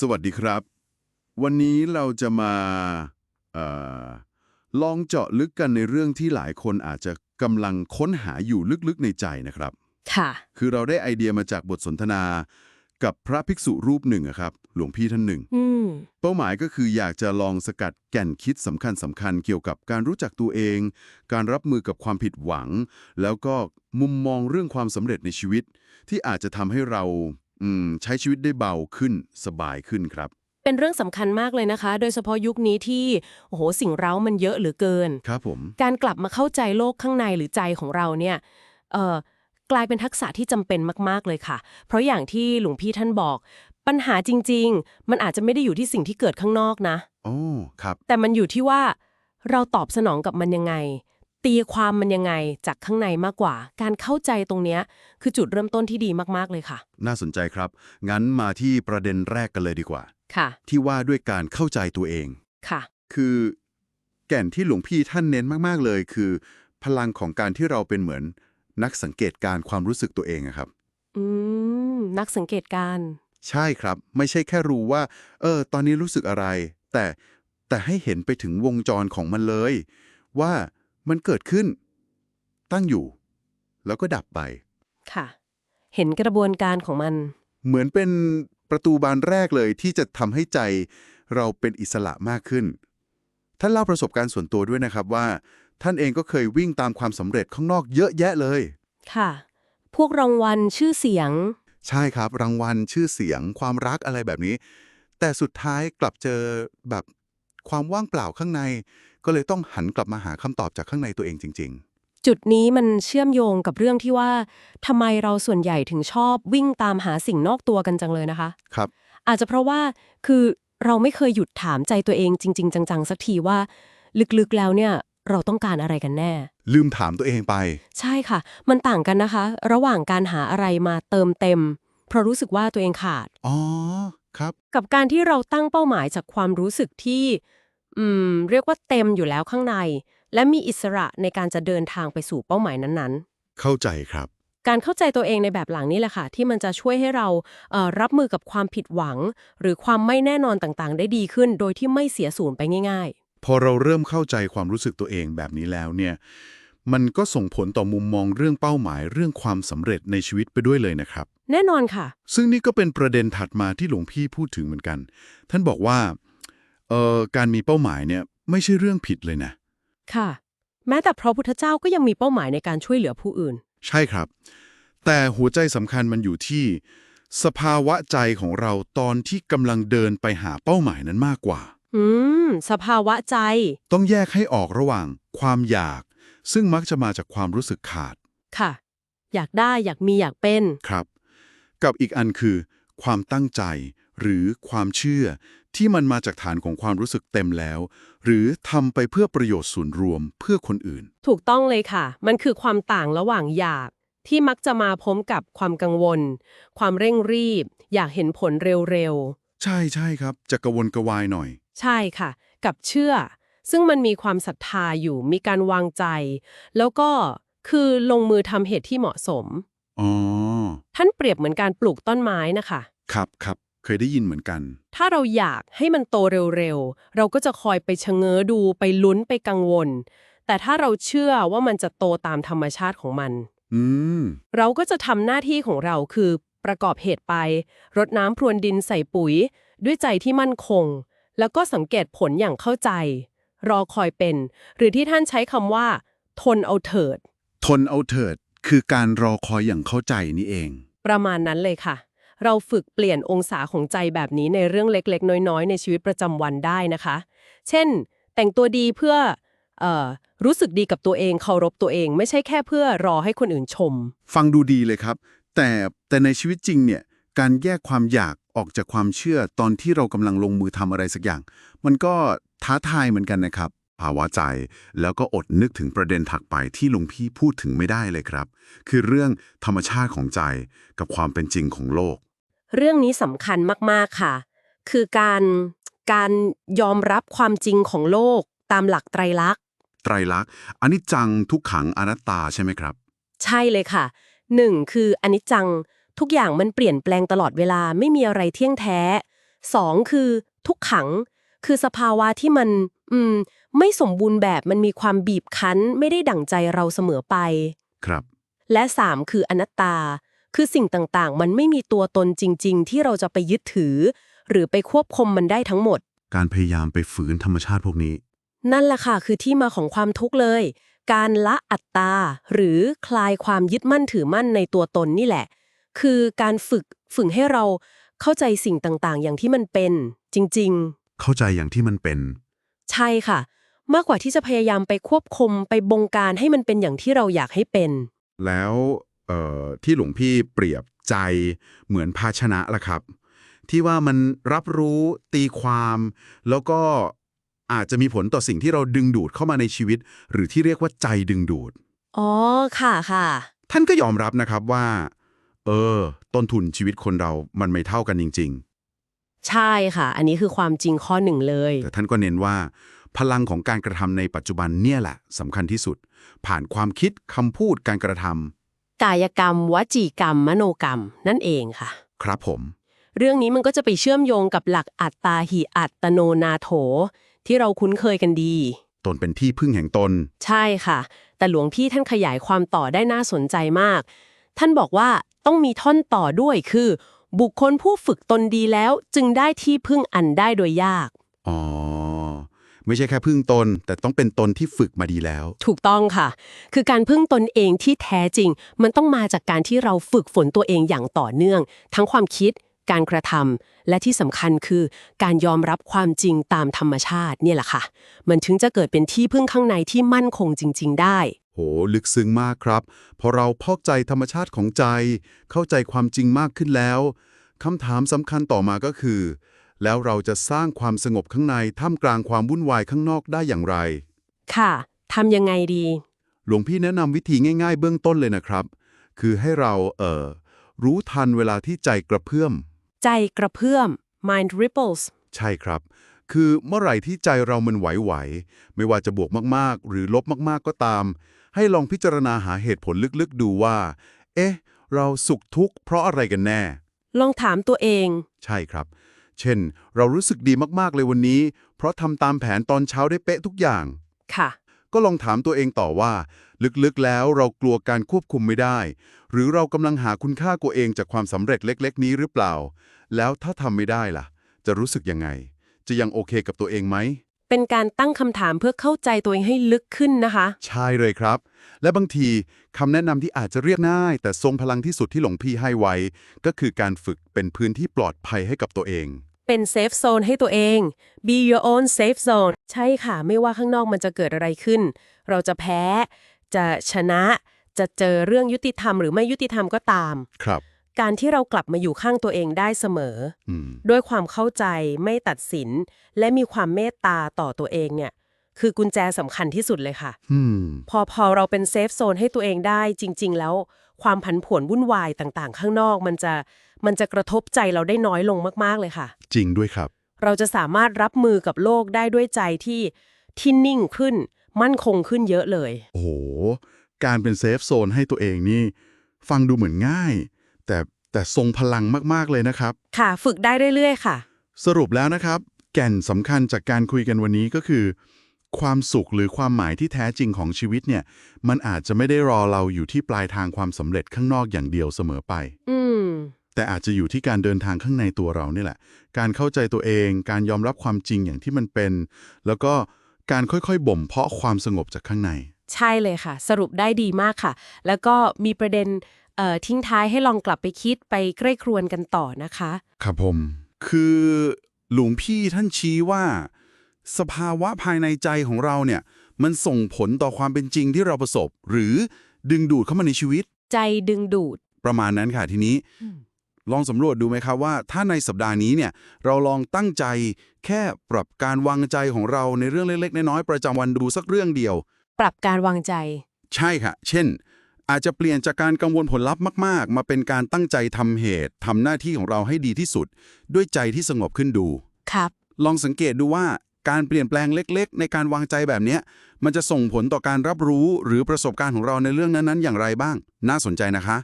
สวัสดีครับ วันนี้เราจะมาเออลองเจาะลึกกันในเรื่องที่หลายคนอาจจะกำลังค้นหาอยู่ลึกๆในใจนะครับ ค่ะ คือเราได้ไอเดียมาจากบทสนทนา กับพระภิกษุรูปหนึ่งอะครับ หลวงพี่ท่านหนึ่งอืมเป้าหมายก็คืออยากจะลองสกัดแก่นคิดสำคัญสำคัญเกี่ยวกับการรู้จักตัวเอง การรับมือกับความผิดหวัง แล้วก็มุมมองเรื่องความสำเร็จในชีวิต ที่อาจจะทำให้เรา อืมใช้ชีวิตได้เบาขึ้นสบายขึ้นครับ เป็นเรื่องสำคัญมากเลยนะคะ โดยเฉพาะยุคนี้ที่โอ้โหสิ่งเร้ามันเยอะเหลือเกิน ครับผม การกลับมาเข้าใจโลกข้างในหรือใจของเราเนี่ยเอ่อกลายเป็นทักษะที่จำเป็นมาก ๆ เลยค่ะ เพราะอย่างที่หลวงพี่ท่านบอก ปัญหาจริง ๆ มันอาจจะไม่ได้อยู่ที่สิ่งที่เกิดข้างนอกนะ โอ้ ครับ แต่มันอยู่ที่ว่าเราตอบสนองกับมันยังไง ตีความมันยังไงจากข้างในมากกว่า การเข้าใจตรงเนี้ยคือจุดเริ่มต้นที่ดีมากๆเลยค่ะ น่าสนใจครับ งั้นมาที่ประเด็นแรกกันเลยดีกว่า ค่ะ ที่ว่าด้วยการเข้าใจตัวเอง ค่ะ คือแก่นที่หลวงพี่ท่านเน้นมากๆเลย คือ พลังของการที่เราเป็นเหมือน นักสังเกตการณ์ความรู้สึกตัวเองอะครับ อืม นักสังเกตการณ์ใช่ครับ ไม่ใช่แค่รู้ว่า เออ ตอนนี้รู้สึกอะไร แต่แต่ให้เห็นไปถึงวงจรของมันเลย ว่า มันเกิดขึ้น ตั้งอยู่ แล้วก็ดับไป ค่ะ เห็นกระบวนการของมัน เหมือนเป็นประตูบานแรกเลยที่จะทำให้ใจเราเป็นอิสระมากขึ้น ท่านเล่าประสบการณ์ส่วนตัวด้วยนะครับว่า ท่านเองก็เคยวิ่งตามความสำเร็จข้างนอกเยอะแยะเลย ค่ะ พวกรางวัลชื่อเสียง ใช่ครับ รางวัลชื่อเสียง ความรักอะไรแบบนี้ แต่สุดท้ายกลับเจอแบบความว่างเปล่าข้างใน ก็เลยต้องหันกลับมาหาคำตอบจากข้างในตัวเองจริงจุดนี้มันเชื่อมโยงกับเรื่องที่ว่าทำไมเราส่วนใหญ่ถึงชอบวิ่งตามหาสิ่งนอกตัวกันจังเลยนะคะๆครับ อาจจะเพราะว่าคือเราไม่เคยหยุดถามใจตัวเองจริง ๆ จังๆ สักทีว่า ลึกๆแล้วเนี่ยเราต้องการอะไรกันแน่ ลืมถามตัวเองไป ใช่ค่ะ มันต่างกันนะคะ ระหว่างการหาอะไรมาเติมเต็ม เพราะรู้สึกว่าตัวเองขาดอ๋อครับ กับการที่เราตั้งเป้าหมายจากความรู้สึกที่ อืม เรียกว่าเต็มอยู่แล้วข้างใน และมีอิสระในการจะเดินทางไปสู่เป้าหมายนั้นๆเข้าใจครับการเข้าใจตัวเองในแบบหลังนี่แหละค่ะ ที่มันจะช่วยให้เราเอ่อรับมือกับความผิดหวัง หรือความไม่แน่นอนต่างๆ ได้ดีขึ้น โดยที่ไม่เสียศูนย์ไปง่าย พอเราเริ่มเข้าใจความรู้สึกตัวเองแบบนี้แล้วเนี่ย มันก็ส่งผลต่อมุมมองเรื่องเป้าหมายเรื่องความสำเร็จในชีวิตไปด้วยเลยนะครับ ๆ แน่นอนค่ะ ซึ่งนี่ก็เป็นประเด็นถัดมาที่หลวงพี่พูดถึงเหมือนกัน ท่านบอกว่า เอ่อการมีเป้าหมายเนี่ยไม่ใช่เรื่องผิดเลยนะ ค่ะ แม้แต่พระพุทธเจ้าก็ยังมีเป้าหมายในการช่วยเหลือผู้อื่น ใช่ครับ แต่หัวใจสำคัญมันอยู่ที่ สภาวะใจของเราตอนที่กำลังเดินไปหาเป้าหมายนั้นมากกว่า อืม สภาวะใจ ต้องแยกให้ออกระหว่างความอยาก ซึ่งมักจะมาจากความรู้สึกขาดค่ะ อยากได้อยากมีอยากเป็น ครับ กับอีกอันคือ ความตั้งใจ หรือความเชื่อที่มันมาจากฐานของความรู้สึกเต็มแล้ว หรือทำไปเพื่อประโยชน์ส่วนรวมเพื่อคนอื่น ถูกต้องเลยค่ะ มันคือความต่างระหว่างอยาก ที่มักจะมาพร้อมกับความกังวล ความเร่งรีบ อยากเห็นผลเร็วๆ ใช่ใช่ครับจะกระวนกระวายหน่อย ใช่ค่ะ กับเชื่อ ซึ่งมันมีความศรัทธาอยู่มีการวางใจ แล้วก็คือลงมือทำเหตุที่เหมาะสมอ๋อท่านเปรียบเหมือนการปลูกต้นไม้นะคะ ครับครับ เคยได้ยินเหมือนกัน ถ้าเราอยากให้มันโตเร็วๆ เราก็จะคอยไปชะเง้อดูไปลุ้นไปกังวล แต่ถ้าเราเชื่อว่ามันจะโตตามธรรมชาติของมัน อืม เราก็จะทำหน้าที่ของเราคือประกอบเหตุไป รดน้ำพรวนดินใส่ปุ๋ย ด้วยใจที่มั่นคง แล้วก็สังเกตผลอย่างเข้าใจ รอคอยเป็น หรือที่ท่านใช้คำว่า ทนเอาเถิด ทนเอาเถิด คือการรอคอยอย่างเข้าใจนี่เอง ประมาณนั้นเลยค่ะ เราฝึกเปลี่ยนองศาของใจแบบนี้ในเรื่องเล็กๆ น้อยๆ ในชีวิตประจำวันได้นะคะ เช่น แต่งตัวดีเพื่อเออรู้สึกดีกับตัวเองเคารพตัวเอง ไม่ใช่แค่เพื่อรอให้คนอื่นชม ฟังดูดีเลยครับ แต่แต่ในชีวิตจริงเนี่ยการแยกความอยากออกจากความเชื่อตอนที่เรากำลังลงมือทำอะไรสักอย่าง มันก็ท้าทายเหมือนกันนะครับ ภาวะใจ แล้วก็อดนึกถึงประเด็นถักไปที่หลวงพี่พูดถึงไม่ได้เลยครับ คือเรื่องธรรมชาติของใจกับความเป็นจริงของโลก เรื่องนี้สำคัญมากๆค่ะ คือการการยอมรับความจริงของโลกตามหลักไตรลักษณ์ ไตรลักษณ์อนิจจังทุกขังอนัตตาใช่ไหมครับ ใช่เลยค่ะหนึ่งคืออนิจจังทุกอย่างมันเปลี่ยนแปลงตลอดเวลาไม่มีอะไรเที่ยงแท้สองคือทุกขัง คือสภาวะที่มัน อืม ไม่สมบูรณ์แบบมันมีความบีบคั้นไม่ได้ดั่งใจเราเสมอไป ครับ และสามคืออนัตตา คือสิ่งต่างๆ มันไม่มีตัวตนจริง ๆ ที่เราจะไปยึดถือ หรือไปควบคุมมันได้ทั้งหมด การพยายามไปฝืนธรรมชาติพวกนี้ นั่นแหละค่ะ คือที่มาของความทุกข์เลย การละอัตตา หรือคลายความยึดมั่นถือมั่นในตัวตนนี่แหละ คือการฝึกฝึกให้เราเข้าใจสิ่งต่างๆ อย่างที่มันเป็น จริงเข้าใจอย่างที่มันเป็นๆ ใช่ค่ะ มากกว่าที่จะพยายามไปควบคุมไปบงการให้มันเป็นอย่างที่เราอยากให้เป็น แล้วเอ่อที่หลวงพี่เปรียบใจเหมือนภาชนะล่ะครับ ที่ว่ามันรับรู้ตีความ แล้วก็อาจจะมีผลต่อสิ่งที่เราดึงดูดเข้ามาในชีวิต หรือที่เรียกว่าใจดึงดูด อ๋อ ค่ะค่ะ ท่านก็ยอมรับนะครับว่า เออ ต้นทุนชีวิตคนเรามันไม่เท่ากันจริง ใช่ค่ะ อันนี้คือความจริงข้อหนึ่งเลยๆแต่ท่านก็เน้นว่า พลังของการกระทำในปัจจุบันเนี่ยแหละสำคัญที่สุด ผ่านความคิดคำพูดการกระทำกายกรรม วจีกรรม มโนกรรม นั่นเองค่ะครับผม เรื่องนี้มันก็จะไปเชื่อมโยงกับหลักอัตตาหิอัตโนนาโถ ที่เราคุ้นเคยกันดี ตนเป็นที่พึ่งแห่งตน ใช่ค่ะ แต่หลวงพี่ท่านขยายความต่อได้น่าสนใจมาก ท่านบอกว่าต้องมีท่อนต่อด้วยคือ บุคคลผู้ฝึกตนดีแล้วจึงได้ที่พึ่งอันได้โดยยาก อ๋อ ไม่ใช่แค่พึ่งตน แต่ต้องเป็นตนที่ฝึกมาดีแล้ว ถูกต้องค่ะ คือการพึ่งตนเองที่แท้จริง มันต้องมาจากการที่เราฝึกฝนตัวเองอย่างต่อเนื่อง ทั้งความคิด การกระทำและที่สำคัญคือ การยอมรับความจริงตามธรรมชาติเนี่ยแหละค่ะ มันถึงจะเกิดเป็นที่พึ่งข้างในที่มั่นคงจริง ๆ ได้ โห ลึกซึ้งมากครับ พอเราพอกใจธรรมชาติของใจ เข้าใจความจริงมากขึ้นแล้วคำถามสำคัญต่อมาก็คือ แล้วเราจะสร้างความสงบข้างในท่ามกลางความวุ่นวายข้างนอกได้อย่างไร ค่ะทำยังไงดี หลวงพี่แนะนำวิธีง่าย ๆ เบื้องต้นเลยนะครับ คือให้เราเอ่อรู้ทันเวลาที่ใจกระเพื่อม ใจกระเพื่อม mind ripples ใช่ครับ คือเมื่อไหร่ที่ใจเรามันไหวๆไม่ว่าจะบวกมากๆ หรือลบมากๆก็ตาม ให้ลองพิจารณาหาเหตุผลลึกๆดูว่า เอ๊ะ เราสุขทุกข์เพราะอะไรกันแน่ ลองถามตัวเอง ใช่ครับ เช่น เรารู้สึกดีมากๆเลยวันนี้ เพราะทำตามแผนตอนเช้าได้เป๊ะทุกอย่าง ค่ะ ก็ลองถามตัวเองต่อว่า ลึกๆแล้วเรากลัวการควบคุมไม่ได้ หรือเรากำลังหาคุณค่าตัวเองจากความสำเร็จเล็ก ๆ นี้หรือเปล่า แล้วถ้าทำไม่ได้ล่ะ จะรู้สึกยังไง จะยังโอเคกับตัวเองไหม เป็นการตั้งคำถามเพื่อเข้าใจตัวเองให้ลึกขึ้นนะคะ ใช่เลยครับ และบางทีคำแนะนำที่อาจจะเรียกง่าย แต่ทรงพลังที่สุดที่หลวงพี่ให้ไว้ ก็คือการฝึกเป็นพื้นที่ปลอดภัยให้กับตัวเอง เป็นเซฟโซนให้ตัวเอง be your own safe zone ใช่ค่ะ ไม่ว่าข้างนอกมันจะเกิดอะไรขึ้น เราจะแพ้ จะชนะ จะเจอเรื่องยุติธรรมหรือไม่ยุติธรรมก็ตาม ครับ การที่เรากลับมาอยู่ข้างตัวเองได้เสมออืมด้วยความเข้าใจไม่ตัดสิน และมีความเมตตาต่อตัวเองเนี่ย คือกุญแจสำคัญที่สุดเลยค่ะอืมพอพอเราเป็นเซฟโซนให้ตัวเองได้จริง ๆ แล้ว ความผันผวนวุ่นวายต่างๆ ข้างนอกมันจะมันจะกระทบใจเราได้น้อยลงมากๆเลยค่ะ จริงด้วยครับ เราจะสามารถรับมือกับโลกได้ด้วยใจที่ที่นิ่งขึ้น มั่นคงขึ้นเยอะเลย โอ้โห การเป็นเซฟโซนให้ตัวเองนี่ ฟังดูเหมือนง่าย แต่แต่ทรงพลังมากๆเลยนะครับ ค่ะ ฝึกได้เรื่อยๆ ค่ะ สรุปแล้วนะครับ แก่นสำคัญจากการคุยกันวันนี้ก็คือ ความสุขหรือความหมายที่แท้จริงของชีวิตเนี่ย มันอาจจะไม่ได้รอเราอยู่ที่ปลายทางความสำเร็จข้างนอกอย่างเดียวเสมอไป อืม แต่อาจจะอยู่ที่การเดินทางข้างในตัวเรานี่แหละ การเข้าใจตัวเอง การยอมรับความจริงอย่างที่มันเป็น แล้วก็การค่อยๆบ่มเพาะความสงบจากข้างใน ใช่เลยค่ะ สรุปได้ดีมากค่ะ แล้วก็มีประเด็นเอ่อ ทิ้งท้ายให้ลองกลับไปคิดไปใกล้ครวนกันต่อนะคะ ครับผม คือหลวงพี่ท่านชี้ว่า สภาวะภายในใจของเราเนี่ย มันส่งผลต่อความเป็นจริงที่เราประสบ หรือดึงดูดเข้ามาในชีวิต ใจดึงดูด ประมาณนั้นค่ะทีนี้อืมลองสำรวจดูไหมครับว่า ถ้าในสัปดาห์นี้เนี่ย เราลองตั้งใจแค่ปรับการวางใจของเราในเรื่องเล็กๆน้อยๆประจำวันดูสักเรื่องเดียว ปรับการวางใจ ใช่ค่ะ เช่น อาจจะเปลี่ยนจากการกังวลผลลัพธ์มาก ๆ มาเป็นการตั้งใจทำเหตุทำหน้าที่ของเราให้ดีที่สุด ด้วยใจที่สงบขึ้นดู ครับ ลองสังเกตดูว่าการเปลี่ยนแปลงเล็ก ๆ ในการวางใจแบบเนี้ยมันจะส่งผลต่อการรับรู้หรือประสบการณ์ของเราในเรื่องนั้น ๆ อย่างไรบ้าง น่าสนใจนะคะ